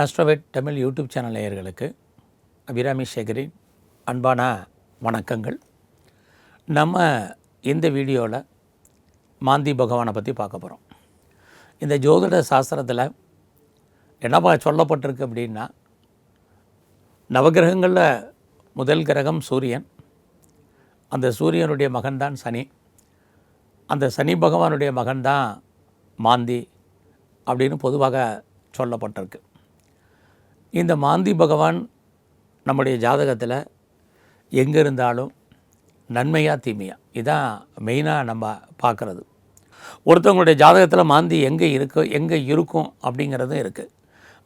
Astroved Tamil YouTube channel நேயர்களுக்கு அபிராமி சேகரின் அன்பான வணக்கங்கள். நம்ம இந்த வீடியோவில் மாந்தி பகவானை பற்றி பார்க்க போகிறோம் இந்த ஜோதிட சாஸ்திரத்தில் என்னப்பா சொல்லப்பட்டிருக்கு அப்படின்னா நவகிரகங்களில் முதல் கிரகம் சூரியன் அந்த சூரியனுடைய மகன்தான் சனி அந்த சனி பகவானுடைய மகன்தான் மாந்தி அப்படின்னு பொதுவாக சொல்லப்பட்டிருக்கு. இந்த மாந்தி பகவான் நம்முடைய ஜாதகத்தில் எங்கே இருந்தாலும் நன்மையா தீமையா? இதான் மெயினாக நம்ம பார்க்குறது. ஒருத்தவங்களுடைய ஜாதகத்தில் மாந்தி எங்கே இருக்கோ எங்கே இருக்கும் அப்படிங்கிறதும் இருக்குது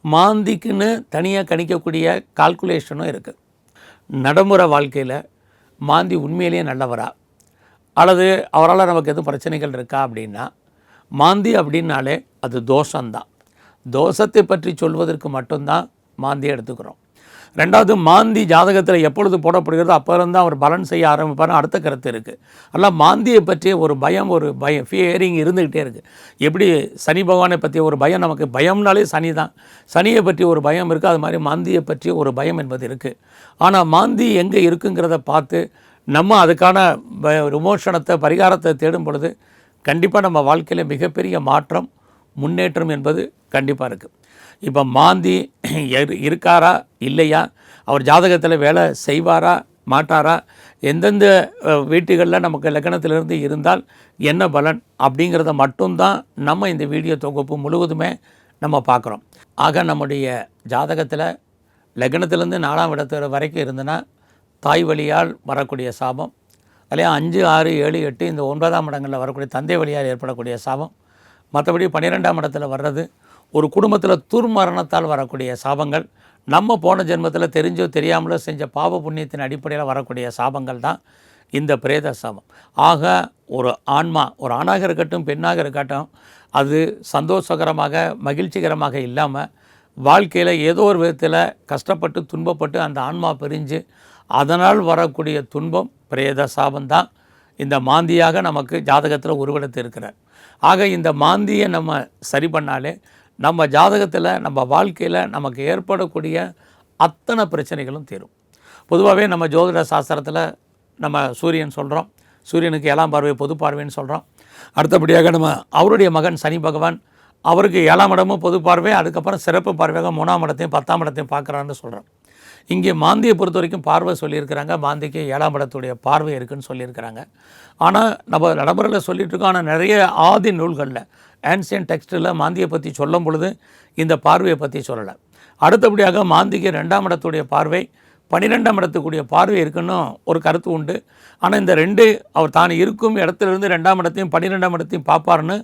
மாந்திக்குன்னு தனியாக கணிக்கக்கூடிய கால்குலேஷனும் இருக்குது நடைமுறை வாழ்க்கையில் மாந்தி உண்மையிலேயே நல்லவரா? அல்லது அவரால் நமக்கு எதுவும் பிரச்சனைகள் இருக்கா அப்படின்னா மாந்தி அப்படின்னாலே அது தோஷம்தான். தோஷத்தை பற்றி சொல்வதற்கு மட்டும்தான் மாந்தியை எடுத்துக்கிறோம். ரெண்டாவது மாந்தி ஜாதகத்தில் எப்பொழுது போடப்படுகிறதோ அப்போருந்து அவர் பலன் செய்ய ஆரம்பிப்பார்னு அடுத்த கருத்து இருக்குது அதனால் மாந்தியை பற்றிய ஒரு பயம் ஒரு பயம் ஃபியரிங் இருந்துக்கிட்டே இருக்குது எப்படி சனி பகவானை பற்றிய ஒரு பயம்? நமக்கு பயம்னாலே சனி தான். சனியை பற்றி ஒரு பயம் இருக்குது அது மாதிரி மாந்தியை பற்றிய ஒரு பயம் என்பது இருக்குது ஆனால் மாந்தி எங்கே இருக்குங்கிறத பார்த்து நம்ம அதுக்கான ப- விமோசனத்தை பரிகாரத்தை தேடும் பொழுது கண்டிப்பாக நம்ம வாழ்க்கையில் மிகப்பெரிய மாற்றம் முன்னேற்றம் என்பது கண்டிப்பாக இருக்குது இப்போ மாந்தி இருக்காரா? இல்லையா? அவர் ஜாதகத்தில் வேலை செய்வாரா? மாட்டாரா? எந்தெந்த வீட்டுகளில் நமக்கு லக்கணத்திலிருந்து இருந்தால் என்ன பலன் அப்படிங்கிறத மட்டும்தான் நம்ம இந்த வீடியோ தொகுப்பு முழுவதுமே நம்ம பார்க்குறோம். ஆக நம்முடைய ஜாதகத்தில் லக்னத்திலேருந்து நாலாம் இடத்து வரைக்கும் இருந்ததுன்னா தாய் வழியால் வரக்கூடிய சாபம் அதிலே அஞ்சு ஆறு ஏழு எட்டு இந்த ஒன்பதாம் இடங்களில் வரக்கூடிய தந்தை வழியால் ஏற்படக்கூடிய சாபம் மற்றபடி பன்னிரெண்டாம் இடத்துல வர்றது ஒரு குடும்பத்தில் துர்மரணத்தால் வரக்கூடிய சாபங்கள் நம்ம போன ஜென்மத்தில் தெரிஞ்சோ தெரியாமலோ செஞ்ச பாவ புண்ணியத்தின் அடிப்படையில் வரக்கூடிய சாபங்கள் தான் இந்த பிரேத சாபம். ஆக ஒரு ஆன்மா ஒரு ஆணாக இருக்கட்டும் பெண்ணாக இருக்கட்டும் அது சந்தோஷகரமாக மகிழ்ச்சிகரமாக இல்லாமல் வாழ்க்கையில் ஏதோ ஒரு விதத்தில் கஷ்டப்பட்டு துன்பப்பட்டு அந்த ஆன்மா பிரிஞ்சு அதனால் வரக்கூடிய துன்பம் பிரேத சாபம்தான் இந்த மாந்தியாக நமக்கு ஜாதகத்தில் உருவெடுத்து இருக்கிறார். ஆக இந்த மாந்தியை நம்ம சரி பண்ணாலே நம்ம ஜாதகத்தில் நம்ம வாழ்க்கையில் நமக்கு ஏற்படக்கூடிய அத்தனை பிரச்சனைகளும் தீரும். பொதுவாகவே நம்ம ஜோதிட சாஸ்திரத்தில் நம்ம சூரியன் சொல்கிறோம் சூரியனுக்கு ஏழாம் பார்வை பொது பார்வைன்னு சொல்கிறோம் அடுத்தபடியாக நம்ம அவருடைய மகன் சனி பகவான் அவருக்கு ஏழாம் இடமும் பொது பார்வை அதுக்கப்புறம் சிறப்பு பார்வையாக மூணாம் இடத்தையும் பத்தாம் இடத்தையும் பார்க்குறான்னு சொல்கிறோம் இங்கே மாந்தியை பொறுத்த வரைக்கும் பார்வை சொல்லியிருக்கிறாங்க. மாந்திக்கு ஏழாம் இடத்துடைய பார்வை இருக்குன்னு சொல்லியிருக்கிறாங்க. ஆனால் நம்ம நடைமுறையில் சொல்லிகிட்டு இருக்கோம். ஆனால் நிறைய ஆதி நூல்களில் ஆன்சியன் டெக்ஸ்டில் மாந்தியை பற்றி சொல்லும் பொழுது இந்த பார்வையை பற்றி சொல்லலை. அடுத்தபடியாக மாந்திக்கு ரெண்டாம் இடத்துடைய பார்வை பன்னிரெண்டாம் இடத்துக்குரிய பார்வை இருக்குன்னு ஒரு கருத்து உண்டு. ஆனால் இந்த ரெண்டு அவர் தான் இருக்கும் இடத்துலேருந்து ரெண்டாம் இடத்தையும் பன்னிரெண்டாம் இடத்தையும் பார்ப்பார்னு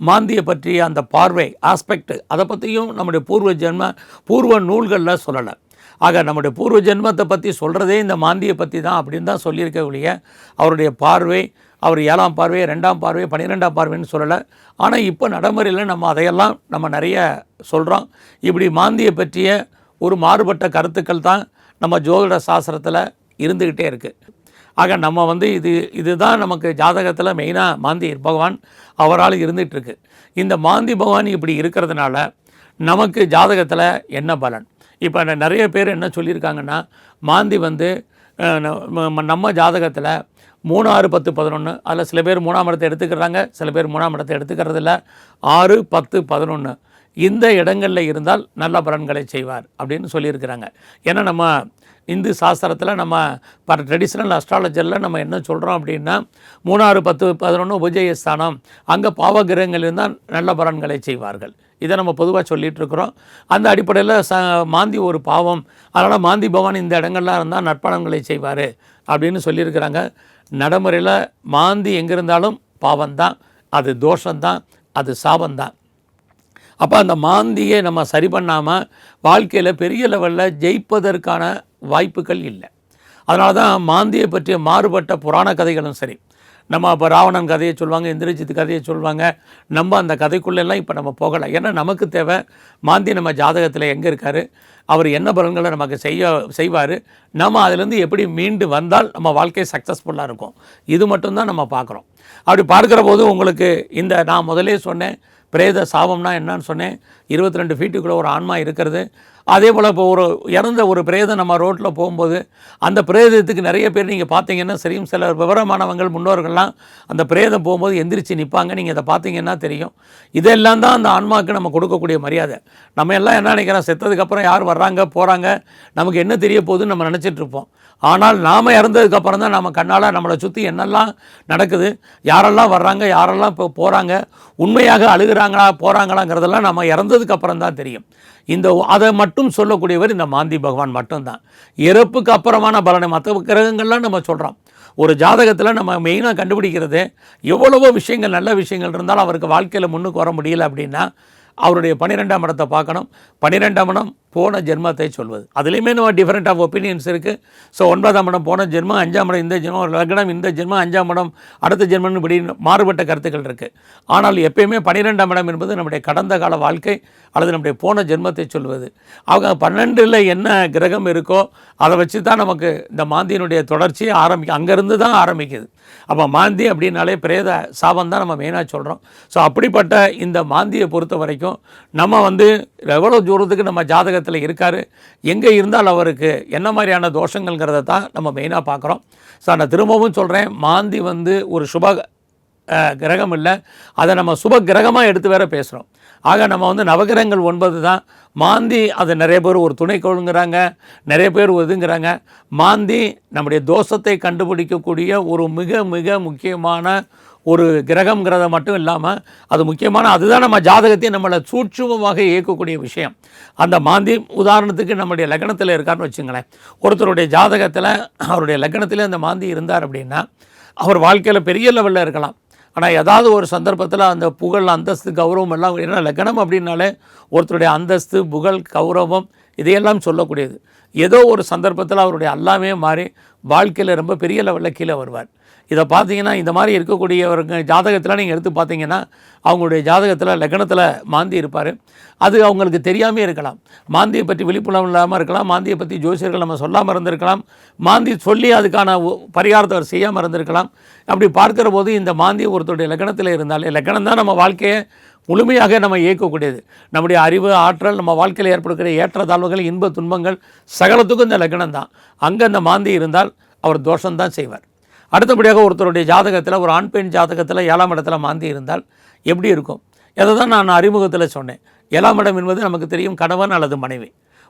மாந்தியை பற்றிய அந்த பார்வை ஆஸ்பெக்ட் அதை பற்றியும் நம்முடைய பூர்வ ஜென்ம பூர்வ நூல்களில் சொல்லலை. ஆக நம்முடைய பூர்வ ஜென்மத்தை பற்றி சொல்கிறதே இந்த மாந்தியை பற்றி தான் அப்படின்னு தான் சொல்லியிருக்க ஒழிய அவருடைய பார்வை அவர் ஏழாம் பார்வை ரெண்டாம் பார்வை பன்னிரெண்டாம் பார்வைன்னு சொல்லலை. ஆனால் இப்போ நடைமுறையில் நம்ம அதையெல்லாம் நம்ம நிறைய சொல்கிறோம் இப்படி மாந்தியை பற்றிய ஒரு மாறுபட்ட கருத்துக்கள் தான் நம்ம ஜோதிட சாஸ்திரத்தில் இருந்துக்கிட்டே இருக்குது ஆக நம்ம வந்து இது இதுதான் நமக்கு ஜாதகத்தில் மெயினாக மாந்தி பகவான் அவரால் இருந்துகிட்ருக்கு இந்த மாந்தி பகவான் இப்படி இருக்கிறதுனால நமக்கு ஜாதகத்தில் என்ன பலன்? இப்போ நிறைய பேர் என்ன சொல்லியிருக்காங்கன்னா மாந்தி வந்து நம்ம ஜாதகத்தில் மூணு ஆறு பத்து பதினொன்று அதில் சில பேர் மூணாம் இடத்தை எடுத்துக்கிறாங்க சில பேர் மூணாம் இடத்தை எடுத்துக்கிறதில்ல. ஆறு பத்து பதினொன்று இந்த இடங்களில் இருந்தால் நல்ல பலன்களை செய்வார் அப்படின்னு சொல்லியிருக்கிறாங்க. ஏன்னா நம்ம இந்து சாஸ்திரத்தில் நம்ம பல ட்ரெடிஷ்னல் அஸ்ட்ராலஜரில் நம்ம என்ன சொல்கிறோம் அப்படின்னா மூணாறு பத்து பதினொன்று உபஜய ஸ்தானம் அங்கே பாவகிரகங்கள் இருந்தால் நல்ல பலன்களை செய்வார்கள். இதை நம்ம பொதுவாக சொல்லிகிட்டு இருக்கிறோம் அந்த அடிப்படையில் ச மாந்தி ஒரு பாவம். அதனால் மாந்தி பவான் இந்த இடங்கள்லாம் இருந்தால் நற்பலன்களை செய்வார் அப்படின்னு சொல்லியிருக்கிறாங்க. நடைமுறையில் மாந்தி எங்கே இருந்தாலும் பாவம்தான். அது தோஷம்தான். அது சாபம்தான். அப்போ அந்த மாந்தியை நம்ம சரி பண்ணாமல் வாழ்க்கையில் பெரிய லெவலில் ஜெயிப்பதற்கான வாய்ப்புகள் இல்லை. அதனால தான் மாந்தியை பற்றிய மாறுபட்ட புராண கதைகளும் சரி நம்ம அப்போ ராவணன் கதையை சொல்லுவாங்க இந்திரஜித் கதையை சொல்லுவாங்க நம்ம அந்த கதைக்குள்ளெல்லாம் இப்போ நம்ம போகலை. ஏன்னா நமக்கு தேவை மாந்தி நம்ம ஜாதகத்தில் எங்கே இருக்கார் அவர் என்ன பலன்களை நமக்கு செய்ய செய்வார் நம்ம அதிலேருந்து எப்படி மீண்டு வந்தால் நம்ம வாழ்க்கை சக்ஸஸ்ஃபுல்லாக இருக்கும். இது மட்டும்தான் நம்ம பார்க்குறோம். அப்படி பார்க்குற போது உங்களுக்கு இந்த நான் முதலே சொன்னேன் பிரேத சாபம்னா என்னன்னு சொன்னேன். இருபத்தி ரெண்டு ஃபீட்டுக்குள்ளே ஒரு ஆன்மா இருக்கிறது. அதே போல் இப்போ ஒரு இறந்த ஒரு பிரேதம் நம்ம ரோட்டில் போகும்போது அந்த பிரேதத்துக்கு நிறைய பேர் நீங்கள் பார்த்தீங்கன்னா சரியும் சில விவரமானவங்கள் முன்னோர்கள்லாம் அந்த பிரேதம் போகும்போது எந்திரிச்சு நிற்பாங்க நீங்கள் அதை பார்த்தீங்கன்னா தெரியும். இதெல்லாம் தான் அந்த ஆன்மாவுக்கு நம்ம கொடுக்கக்கூடிய மரியாதை. நம்ம எல்லாம் என்ன நினைக்கிறோம்? செத்ததுக்கப்புறம் யார் வர்றாங்க போகிறாங்க நமக்கு என்ன தெரிய போகுதுன்னு நம்ம நினச்சிட்ருப்போம் ஆனால் நாம் இறந்ததுக்கப்புறம் தான் நம்ம கண்ணால் நம்மளை சுற்றி என்னெல்லாம் நடக்குது யாரெல்லாம் வர்றாங்க யாரெல்லாம் இப்போ போகிறாங்க உண்மையாக அழுகிறாங்களா போகிறாங்களாங்கிறதெல்லாம் நம்ம இறந்ததுக்கு அப்புறம் தான் தெரியும். இந்த அதை மட்டும் சொல்லக்கூடியவர் இந்த மாந்தி பகவான் மட்டும்தான். இறப்புக்கு அப்புறமான பலனை மற்ற கிரகங்கள்லாம் நம்ம சொல்கிறோம் ஒரு ஜாதகத்தில் நம்ம மெயினாக கண்டுபிடிக்கிறது எவ்வளவோ விஷயங்கள் நல்ல விஷயங்கள் இருந்தாலும் அவருக்கு வாழ்க்கையில் முன்னுக்கு வர முடியல அப்படின்னா அவருடைய பன்னிரெண்டாம் இடத்தை பார்க்கணும். பன்னிரெண்டாம் இடம் போன ஜென்மத்தை சொல்வது. அதுலேயுமே நம்ம டிஃப்ரெண்ட் ஆஃப் ஒப்பீனியன்ஸ் இருக்குது ஸோ ஒன்பதாம் இடம் போன ஜென்மம் அஞ்சாம் இடம் இந்த ஜென்மம் ஒரு லக்னம் இந்த ஜென்மம் அஞ்சாம் இடம் அடுத்த ஜென்மம்னு இப்படி மாறுபட்ட கருத்துக்கள் இருக்குது ஆனால் எப்பயுமே பன்னிரெண்டாம் இடம் என்பது நம்முடைய கடந்த கால வாழ்க்கை அல்லது நம்முடைய போன ஜென்மத்தை சொல்வது. அவங்க பன்னெண்டில் என்ன கிரகம் இருக்கோ அதை வச்சு தான் நமக்கு இந்த மாந்தியினுடைய தொடர்ச்சியை ஆரம்பிக்கும் அங்கேருந்து தான் ஆரம்பிக்குது. அப்போ மாந்தி அப்படின்னாலே பிரேத சாபம் தான் நம்ம மெயினாக சொல்கிறோம் ஸோ அப்படிப்பட்ட இந்த மாந்தியை பொறுத்த வரைக்கும் நம்ம வந்து எவ்வளோ தூரத்துக்கு நம்ம ஜாதகத்தில் இருக்கார். எங்கே இருந்தால் அவருக்கு என்ன மாதிரியான தோஷங்கள்ங்கிறத தான் நம்ம மெயினாக பார்க்குறோம். ஸோ நான் திரும்பவும் சொல்கிறேன் மாந்தி வந்து ஒரு சுப கிரகம் இல்லை. அதை நம்ம சுப கிரகமாக எடுத்து வேற பேசுகிறோம் ஆக நம்ம வந்து நவகிரகங்கள் ஒன்பது தான். மாந்தி அதை நிறைய பேர் ஒரு துணைக்கோளுங்கிறாங்க நிறைய பேர் ஒதுங்கிறாங்க மாந்தி நம்முடைய தோஷத்தை கண்டுபிடிக்கக்கூடிய ஒரு மிக மிக முக்கியமான ஒரு கிரகங்கிறத மட்டும் இல்லாமல் அது முக்கியமான அதுதான் நம்ம ஜாதகத்தையும் நம்மளை சூட்சுமமாக இயக்கக்கூடிய விஷயம். அந்த மாந்தி உதாரணத்துக்கு நம்முடைய லக்னத்தில் இருக்காருன்னு வச்சுங்களேன். ஒருத்தருடைய ஜாதகத்தில் அவருடைய லக்னத்தில் அந்த மாந்தி இருந்தார் அப்படின்னா அவர் வாழ்க்கையில் பெரிய லெவலில் இருக்கலாம். ஆனால் ஏதாவது ஒரு சந்தர்ப்பத்தில் அந்த புகழ் அந்தஸ்து கௌரவம் எல்லாம் ஏன்னா லக்னம் அப்படின்னாலே ஒருத்தருடைய அந்தஸ்து புகழ் கௌரவம் இதையெல்லாம் சொல்லக்கூடியது. ஏதோ ஒரு சந்தர்ப்பத்தில் அவருடைய எல்லாமே மாறி வாழ்க்கையில் ரொம்ப பெரிய லெவலில் கீழே வருவார். இதை பார்த்தீங்கன்னா இந்த மாதிரி இருக்கக்கூடியவருங்க ஜாதகத்தில் நீங்கள் எடுத்து பார்த்தீங்கன்னா அவங்களுடைய ஜாதகத்தில் லக்னத்தில் மாந்தி இருப்பார். அது அவங்களுக்கு தெரியாமே இருக்கலாம். மாந்தியை பற்றி விழிப்புணர்வு இல்லாமல் இருக்கலாம். மாந்தியை பற்றி ஜோசியர்கள் நம்ம சொல்லாமல் இருந்திருக்கலாம். மாந்தி சொல்லி அதுக்கான ஒ- பரிகாரத்தை அவர் செய்யாமல் இருந்திருக்கலாம். அப்படி பார்க்குற போது இந்த மாந்தி ஒருத்தருடைய லக்னத்தில் இருந்தாலே லக்னம் தான் நம்ம வாழ்க்கையை முழுமையாக நம்ம இயக்கக்கூடியது. நம்முடைய அறிவு ஆற்றல் நம்ம வாழ்க்கையில் ஏற்படுகிற ஏற்றத்தாழ்வுகள் இன்ப துன்பங்கள் சகலத்துக்கும் இந்த லக்னம் தான் அங்கே அந்த மாந்தி இருந்தால் அவர் தோஷம்தான் செய்வார். அடுத்தபடியாக ஒருத்தருடைய ஜாதகத்தில் ஒரு ஆண் பெண் ஜாதகத்தில் ஏழாம் இடத்துல மாந்தி இருந்தால் எப்படி இருக்கும்? இதை தான் நான் அறிமுகத்தில் சொன்னேன். ஏழாம் இடம் என்பது நமக்கு தெரியும் கணவன் அல்லது மனைவி.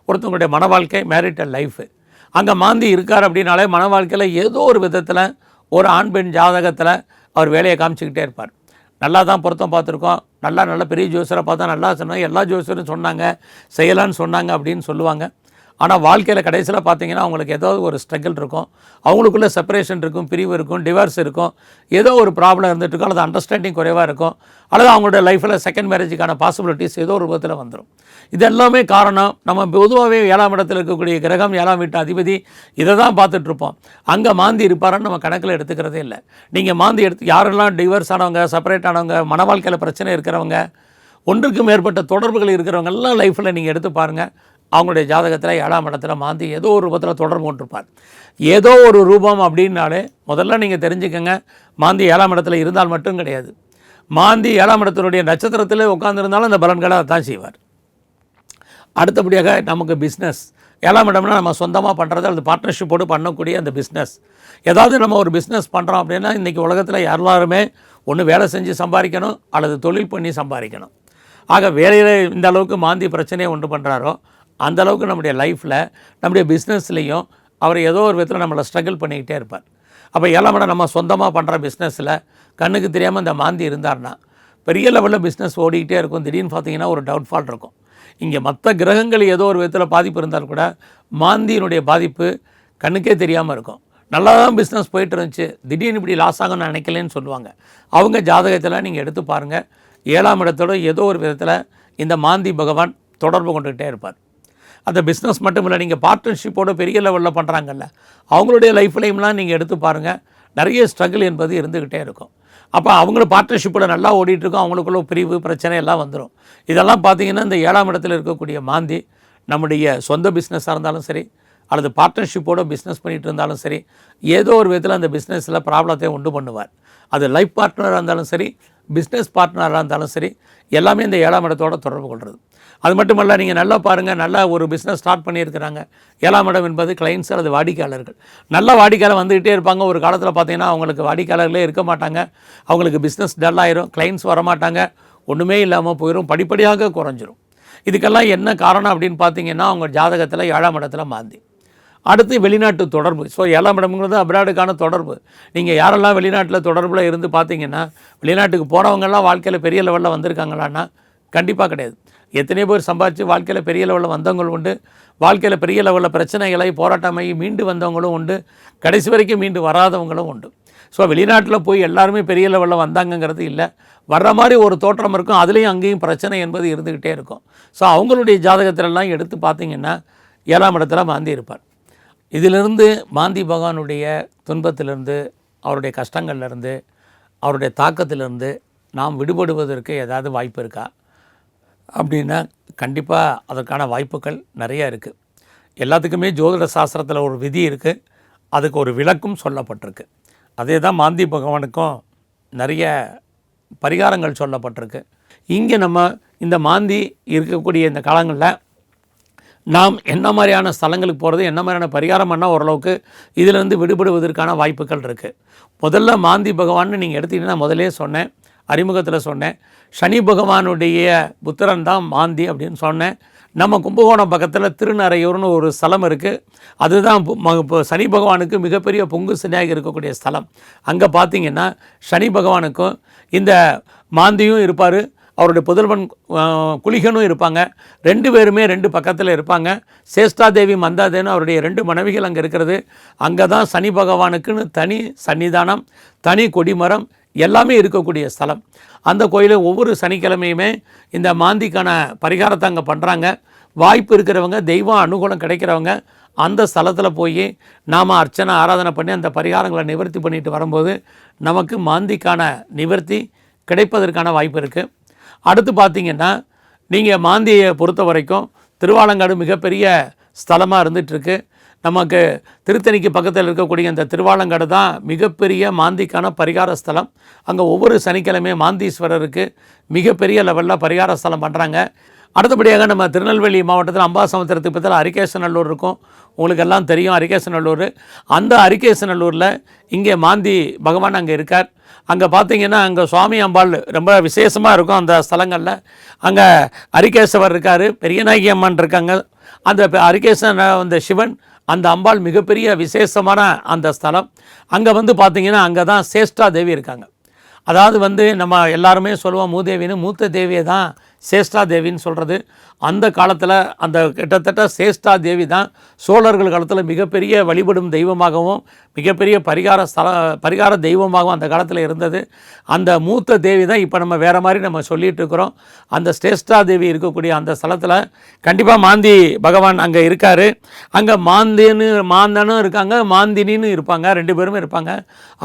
ஒருத்தவங்களுடைய மன வாழ்க்கை மேரிட்டல் லைஃபு அங்கே மாந்தி இருக்கார் அப்படின்னாலே மன வாழ்க்கையில் ஏதோ ஒரு விதத்தில் ஒரு ஆண் பெண் ஜாதகத்தில் அவர் வேலையை காமிச்சிக்கிட்டே இருப்பார். நல்லா தான் பொருத்தம் பார்த்துருக்கோம். நல்லா நல்ல பெரிய ஜோசரை பார்த்தா நல்லா சொன்னாங்க. எல்லா ஜோசரும் சொன்னாங்க. செய்யலான்னு சொன்னாங்க அப்படின்னு சொல்லுவாங்க. ஆனால் வாழ்க்கையில் கடைசியில் பார்த்தீங்கன்னா அவங்களுக்கு ஏதாவது ஒரு ஸ்ட்ரகிள் இருக்கும். அவங்களுக்குள்ள செப்பரேஷன் இருக்கும் பிரிவு இருக்கும் டிவோர்ஸ் இருக்கும். ஏதோ ஒரு ப்ராப்ளம் இருந்துகிட்டு இருக்கும் அல்லது அண்டர்ஸ்டாண்டிங் குறைவாக இருக்கும். அல்லது அவங்களோட லைஃப்பில் செகண்ட் மேரேஜுக்கான பாசிபிலிட்டிஸ் ஏதோ ஒரு விதத்தில் வந்துடும் இது எல்லாமே காரணம் நம்ம பொதுவாகவே ஏழாம் இடத்தில் இருக்கக்கூடிய கிரகம் ஏழாம் வீட்டு அதிபதி இதை தான் பார்த்துட்ருப்போம் அங்கே மாந்தி இருப்பாருன்னு நம்ம கணக்கில் எடுத்துக்கிறதே இல்லை. நீங்கள் மாந்தி எடுத்து யாரெல்லாம் டிவோர்ஸ் ஆனவங்க செப்பரேட் ஆனவங்க மன வாழ்க்கையில் பிரச்சனை இருக்கிறவங்க ஒன்றுக்கு மேற்பட்ட தொடர்புகள் இருக்கிறவங்க எல்லாம் லைஃப்பில் நீங்கள் எடுத்து பாருங்கள் அவங்களுடைய ஜாதகத்தில் ஏழாம் இடத்துல மாந்தி ஏதோ ஒரு ரூபத்தில் தொடர்பு கொண்டிருப்பார். ஏதோ ஒரு ரூபம் அப்படின்னாலே முதல்ல நீங்கள் தெரிஞ்சுக்கங்க மாந்தி ஏழாம் இடத்துல இருந்தால் மட்டும் கிடையாது. மாந்தி ஏழாம் இடத்தினுடைய நட்சத்திரத்தில் உட்காந்துருந்தாலும் அந்த பலன்களை தான் செய்வார். அடுத்தபடியாக நமக்கு பிஸ்னஸ் ஏழாம் இடம்னா நம்ம சொந்தமாக பண்ணுறது அல்லது பார்ட்னர்ஷிப்போடு பண்ணக்கூடிய அந்த பிஸ்னஸ் ஏதாவது நம்ம ஒரு பிஸ்னஸ் பண்ணுறோம் அப்படின்னா இன்றைக்கி உலகத்தில் எல்லாருமே ஒன்று வேலை செஞ்சு சம்பாதிக்கணும் அல்லது தொழில் பண்ணி சம்பாதிக்கணும். ஆக வேலையில் இந்த அளவுக்கு மாந்தி பிரச்சனையை உண்டு பண்ணுறாரோ அந்தளவுக்கு நம்முடைய லைஃப்பில் நம்முடைய பிஸ்னஸ்லேயும் அவர் ஏதோ ஒரு விதத்தில் நம்மளை ஸ்ட்ரகிள் பண்ணிக்கிட்டே இருப்பார். அப்போ ஏழாம் நம்ம சொந்தமாக பண்ணுற பிஸ்னஸில் கண்ணுக்கு தெரியாமல் இந்த மாந்தி இருந்தார்னா பெரிய லெவலில் பிஸ்னஸ் ஓடிக்கிட்டே இருக்கும். திடீர்னு பார்த்தீங்கன்னா ஒரு டவுட்ஃபால் இருக்கும். இங்கே மற்ற கிரகங்கள் ஏதோ ஒரு விதத்தில் பாதிப்பு இருந்தால் கூட மாந்தியினுடைய பாதிப்பு கண்ணுக்கே தெரியாமல் இருக்கும். நல்லா தான் பிஸ்னஸ் போயிட்டு இருந்துச்சு திடீர்னு இப்படி லாஸ் ஆகும்னு நினைக்கலன்னு சொல்லுவாங்க. அவங்க ஜாதகத்தில் நீங்கள் எடுத்து பாருங்கள் ஏழாம் இடத்தோட ஏதோ ஒரு விதத்தில் இந்த மாந்தி பகவான் தொடர்பு கொண்டுகிட்டே இருப்பார். அந்த பிஸ்னஸ் மட்டும் இல்லை நீங்கள் பார்ட்னர்ஷிப்போட பெரிய லெவலில் பண்ணுறாங்கல்ல அவங்களுடைய லைஃப்லையும்லாம் நீங்கள் எடுத்து பாருங்கள் நிறைய ஸ்ட்ரகிள் என்பது இருந்துக்கிட்டே இருக்கும். அப்போ அவங்கள பார்ட்னர்ஷிப்பில் நல்லா ஓடிட்டுருக்கோம் அவங்களுக்குள்ள பிரிவு பிரச்சனை எல்லாம் வந்துடும் இதெல்லாம் பார்த்தீங்கன்னா இந்த ஏழாம் இடத்துல இருக்கக்கூடிய மாந்தி நம்முடைய சொந்த பிஸ்னஸாக இருந்தாலும் சரி அல்லது பார்ட்னர்ஷிப்போட பிஸ்னஸ் பண்ணிகிட்டு இருந்தாலும் சரி ஏதோ ஒரு விதத்தில் அந்த பிஸ்னஸில் ப்ராப்ளத்தை உண்டு பண்ணுவார். அது லைஃப் பார்ட்னராக இருந்தாலும் சரி பிஸ்னஸ் பார்ட்னராக இருந்தாலும் சரி எல்லாமே இந்த ஏழாம் இடத்தோட தொடர்பு கொள்வது அது மட்டுமல்ல நீங்கள் நல்லா பாருங்கள் நல்லா ஒரு பிஸ்னஸ் ஸ்டார்ட் பண்ணியிருக்கிறாங்க. ஏழாம் இடம் என்பது கிளைண்ட்ஸ் அல்லது வாடிக்கையாளர்கள். நல்ல வாடிக்கையாளர் வந்துக்கிட்டே இருப்பாங்க. ஒரு காலத்தில் பார்த்தீங்கன்னா அவங்களுக்கு வாடிக்கையாளர்களே இருக்க மாட்டாங்க. அவங்களுக்கு பிஸ்னஸ் டல் ஆயிரும் கிளைண்ட்ஸ் வரமாட்டாங்க. ஒன்றுமே இல்லாமல் போயிடும் படிப்படியாக குறைஞ்சிரும். இதுக்கெல்லாம் என்ன காரணம் அப்படின்னு பார்த்தீங்கன்னா அவங்க ஜாதகத்தில் ஏழாம் இடத்துல மாந்தி. அடுத்து வெளிநாட்டு தொடர்பு. ஸோ ஏழாம் இடம்ங்கிறது அப்ராடுக்கான தொடர்பு. நீங்கள் யாரெல்லாம் வெளிநாட்டில் தொடர்பில் இருந்து பார்த்தீங்கன்னா வெளிநாட்டுக்கு போகிறவங்கெல்லாம் வாழ்க்கையில் பெரிய லெவலில் வந்திருக்காங்களான்னா கண்டிப்பாக கிடையாது. எத்தனையோ பேர் சம்பாதிச்சு வாழ்க்கையில் பெரிய லெவலில் வந்தவங்களும் உண்டு. வாழ்க்கையில் பெரிய லெவலில் பிரச்சனைகளை போராட்டமாகி மீண்டு வந்தவங்களும் உண்டு. கடைசி வரைக்கும் மீண்டு வராதவங்களும் உண்டு. ஸோ வெளிநாட்டில் போய் எல்லாருமே பெரிய லெவலில் வந்தாங்கங்கிறது இல்லை. வர்ற மாதிரி ஒரு தோற்றம் இருக்கும். அதுலேயும் அங்கேயும் பிரச்சனை என்பது இருந்துக்கிட்டே இருக்கும். ஸோ அவங்களுடைய ஜாதகத்திலெல்லாம் எடுத்து பார்த்தீங்கன்னா ஏழாம் இடத்துல மாந்தி இருப்பார். இதிலிருந்து மாந்தி பகவானுடைய துன்பத்திலிருந்து அவருடைய கஷ்டங்கள்லேருந்து அவருடைய தாக்கத்திலிருந்து நாம் விடுபடுவதற்கு ஏதாவது வாய்ப்பு இருக்கா? அப்படின்னா கண்டிப்பாக அதற்கான வாய்ப்புகள் நிறைய இருக்குது எல்லாத்துக்குமே ஜோதிட சாஸ்திரத்தில் ஒரு விதி இருக்குது அதுக்கு ஒரு விளக்கும் சொல்லப்பட்டிருக்கு. அதே தான் மாந்தி பகவானுக்கும் நிறைய பரிகாரங்கள் சொல்லப்பட்டிருக்கு. இங்கே நம்ம இந்த மாந்தி இருக்கக்கூடிய இந்த காலங்களில் நாம் என்ன மாதிரியான ஸ்தலங்களுக்கு போகிறது என்ன மாதிரியான பரிகாரம் பண்ணால் ஓரளவுக்கு இதிலிருந்து விடுபடுவதற்கான வாய்ப்புகள் இருக்குது முதல்ல மாந்தி பகவான்னு நீங்கள் எடுத்தீங்கன்னா முதலே சொன்னேன். அறிமுகத்தில் சொன்னேன். சனி பகவானுடைய புத்திரன் தான் மாந்தி அப்படின்னு சொன்னேன். நம்ம கும்பகோணம் பக்கத்தில் திருநறையூர்னு ஒரு ஸ்தலம் இருக்குது அதுதான் பு- சனி பகவானுக்கு மிகப்பெரிய பொங்கு சனியாக இருக்கக்கூடிய ஸ்தலம். அங்கே பார்த்தீங்கன்னா சனி பகவானுக்கும் இந்த மாந்தியும் இருப்பார். அவருடைய புதல்வன் குளிகனும் இருப்பாங்க. ரெண்டு பேருமே ரெண்டு பக்கத்தில் இருப்பாங்க. சேஷ்டாதேவி மந்தாதேன்னு அவருடைய ரெண்டு மனைவிகள் அங்கே இருக்கிறது. அங்கே தான் சனி பகவானுக்குன்னு தனி சன்னிதானம் தனி கொடிமரம் எல்லாமே இருக்கக்கூடிய ஸ்தலம். அந்த கோயிலில் ஒவ்வொரு சனிக்கிழமையுமே இந்த மாந்திக்கான பரிகாரத்தை அங்கே பண்ணுறாங்க வாய்ப்பு இருக்கிறவங்க தெய்வம் அனுகூலம் கிடைக்கிறவங்க அந்த ஸ்தலத்தில் போய் நாம் அர்ச்சனை ஆராதனை பண்ணி அந்த பரிகாரங்களை நிவர்த்தி பண்ணிட்டு வரும்போது நமக்கு மாந்திக்கான நிவர்த்தி கிடைப்பதற்கான வாய்ப்பு இருக்குது அடுத்து பார்த்தீங்கன்னா நீங்கள் மாந்தியை பொறுத்த வரைக்கும் திருவாலங்காடு மிகப்பெரிய ஸ்தலமாக இருந்துகிட்ருக்கு நமக்கு திருத்தணிக்கு பக்கத்தில் இருக்கக்கூடிய இந்த திருவாலங்காடு தான் மிகப்பெரிய மாந்திக்கான பரிகார ஸ்தலம். அங்கே ஒவ்வொரு சனிக்கிழமையும் மாந்தீஸ்வரருக்கு மிகப்பெரிய லெவலில் பரிகார ஸ்தலம் பண்ணுறாங்க அடுத்தபடியாக நம்ம திருநெல்வேலி மாவட்டத்தில் அம்பாசமுத்திரத்துக்கு பக்கத்தில் அரிகேசநல்லூர் இருக்கும். உங்களுக்கு எல்லாம் தெரியும் அரிகேசநல்லூர். அந்த அரிகேசநல்லூரில் இங்கே மாந்தி பகவான் அங்கே இருக்கார். அங்கே பார்த்தீங்கன்னா அங்கே சுவாமி அம்பாள் ரொம்ப விசேஷமாக இருக்கும் அந்த ஸ்தலங்களில். அங்கே அரிகேசவர் இருக்கார் பெரியநாயகி அம்மன் இருக்காங்க. அந்த பெ- அரிகேசன் அந்த சிவன் அந்த அம்பாள் மிகப்பெரிய விசேஷமான அந்த ஸ்தலம். அங்கே வந்து பார்த்திங்கன்னா அங்கே தான் சேஷ்டா தேவி இருக்காங்க. அதாவது வந்து நம்ம எல்லாருமே சொல்லுவோம் மூதேவின்னு மூத்த தேவியை தான் சேஷ்டா தேவின்னு சொல்கிறது அந்த காலத்தில் அந்த கிட்டத்தட்ட சேஷ்டா தேவி தான் சோழர்கள் காலத்தில் மிகப்பெரிய வழிபடும் தெய்வமாகவும் மிகப்பெரிய பரிகார ஸ்தல பரிகார தெய்வமாகவும் அந்த காலத்தில் இருந்தது. அந்த மூத்த தேவி தான் இப்போ நம்ம வேறு மாதிரி நம்ம சொல்லிகிட்டு இருக்கிறோம். அந்த சேஷ்டா தேவி இருக்கக்கூடிய அந்த ஸ்தலத்தில் கண்டிப்பாக மாந்தி பகவான் அங்கே இருக்கார். அங்கே மாந்தின்னு மாந்தனும் இருக்காங்க மாந்தினின்னு இருப்பாங்க ரெண்டு பேருமே இருப்பாங்க.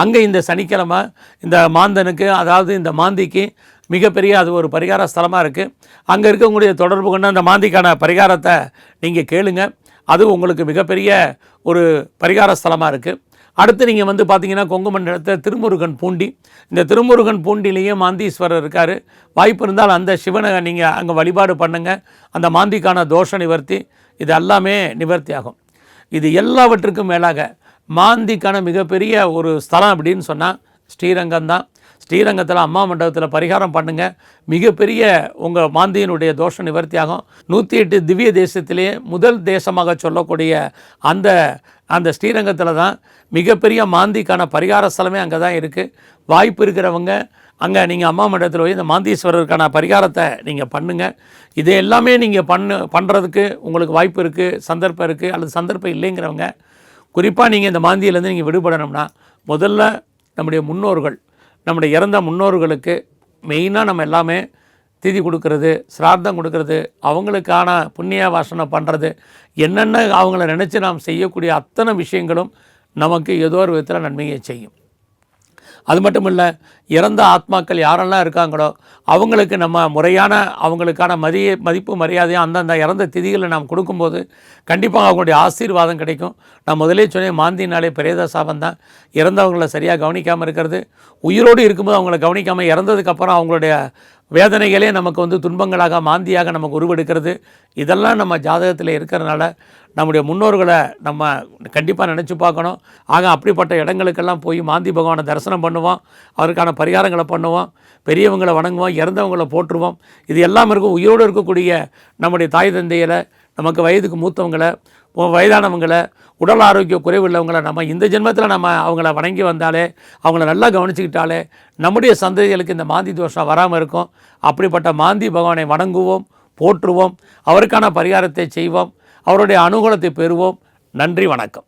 அங்கே இந்த சனிக்கிழமை இந்த மாந்தனுக்கு அதாவது இந்த மாந்திக்கு மிகப்பெரிய அது ஒரு பரிகார ஸ்தலமாக இருக்குது அங்கே இருக்கக்கூடிய தொடர்பு கொண்டு அந்த மாந்திக்கான பரிகாரத்தை நீங்கள் கேளுங்க. அது உங்களுக்கு மிகப்பெரிய ஒரு பரிகார ஸ்தலமாக இருக்குது அடுத்து நீங்கள் வந்து பார்த்தீங்கன்னா கொங்கு மண்டலத்தில் திருமுருகன் பூண்டி. இந்த திருமுருகன் பூண்டிலேயே மாந்தீஸ்வரர் இருக்கார். வாய்ப்பு இருந்தால் அந்த சிவனை நீங்கள் அங்கே வழிபாடு பண்ணுங்கள் அந்த மாந்திக்கான தோஷ நிவர்த்தி இது எல்லாமே நிவர்த்தி ஆகும். இது எல்லாவற்றுக்கும் மேலாக மாந்திக்கான மிகப்பெரிய ஒரு ஸ்தலம் அப்படின்னு சொன்னால் ஸ்ரீரங்கம் தான் ஸ்ரீரங்கத்தில் அம்மா மண்டபத்தில் பரிகாரம் பண்ணுங்கள் மிகப்பெரிய உங்கள் மாந்தியினுடைய தோஷ நிவர்த்தியாகும். நூற்றி எட்டு திவ்ய தேசத்திலேயே முதல் தேசமாக சொல்லக்கூடிய அந்த அந்த ஸ்ரீரங்கத்தில் தான் மிகப்பெரிய மாந்திக்கான பரிகார ஸ்தலமே அங்கே தான் இருக்குது வாய்ப்பு இருக்கிறவங்க அங்கே நீங்கள் அம்மா மண்டபத்தில் போய் இந்த மாந்தீஸ்வரருக்கான பரிகாரத்தை நீங்கள் பண்ணுங்கள் இது எல்லாமே நீங்கள் பண்ணு பண்ணுறதுக்கு உங்களுக்கு வாய்ப்பு இருக்குது சந்தர்ப்பம் இருக்குது அல்லது சந்தர்ப்பம் இல்லைங்கிறவங்க குறிப்பாக நீங்கள் இந்த மாந்தியிலேருந்து நீங்கள் விடுபடணும்னா முதல்ல நம்முடைய முன்னோர்கள் நம்முடைய இறந்த முன்னோர்களுக்கு மெயினாக நம்ம எல்லாமே திதி கொடுக்கறது சிரார்த்தம் கொடுக்கறது அவங்களுக்கான புண்ணிய வாசனை பண்ணுறது என்னென்ன அவங்கள நினச்சி நாம் செய்யக்கூடிய அத்தனை விஷயங்களும் நமக்கு ஏதோ ஒரு விதத்தில் நன்மையை செய்யும். அது மட்டும் இல்லை இறந்த ஆத்மாக்கள் யாரெல்லாம் இருக்காங்களோ அவங்களுக்கு நம்ம முறையான அவங்களுக்கான மதிய மதிப்பு மரியாதையும் அந்தந்த இறந்த திதிகளை நாம் கொடுக்கும்போது கண்டிப்பாக அவங்களுடைய ஆசீர்வாதம் கிடைக்கும். நான் முதலே சொன்னேன் மாந்தினாலே பிரேத சாபம் தான். இறந்தவங்களை சரியாக கவனிக்காமல் இருக்கிறது. உயிரோடு இருக்கும்போது அவங்கள கவனிக்காமல் இறந்ததுக்கப்புறம் அவங்களுடைய வேதனைகளே நமக்கு வந்து துன்பங்களாக மாந்தியாக நமக்கு உருவெடுக்கிறது. இதெல்லாம் நம்ம ஜாதகத்தில் இருக்கிறனால நம்முடைய முன்னோர்களை நம்ம கண்டிப்பாக நினச்சி பார்க்கணும். ஆக அப்படிப்பட்ட இடங்களுக்கெல்லாம் போய் மாந்தி பகவானை தரிசனம் பண்ணுவோம். அவருக்கான பரிகாரங்களை பண்ணுவோம். பெரியவங்களை வணங்குவோம். இறந்தவங்களை போற்றுவோம். இது எல்லாம் இருக்கும். உயிரோடு இருக்கக்கூடிய நம்முடைய தாய் தந்தையரை நமக்கு வயதுக்கு மூத்தவங்களை வயதானவங்களை உடல் ஆரோக்கிய குறைவுள்ளவங்களை நம்ம இந்த ஜென்மத்தில் நம்ம அவங்கள வணங்கி வந்தாலே அவங்கள நல்லா கவனிச்சுக்கிட்டாலே நம்முடைய சந்ததிகளுக்கு இந்த மாந்தி தோஷம் வராமல் இருக்கும். அப்படிப்பட்ட மாந்தி பகவானை வணங்குவோம் போற்றுவோம். அவருக்கான பரிகாரத்தை செய்வோம். அவருடைய அனுகூலத்தை பெறுவோம். நன்றி வணக்கம்.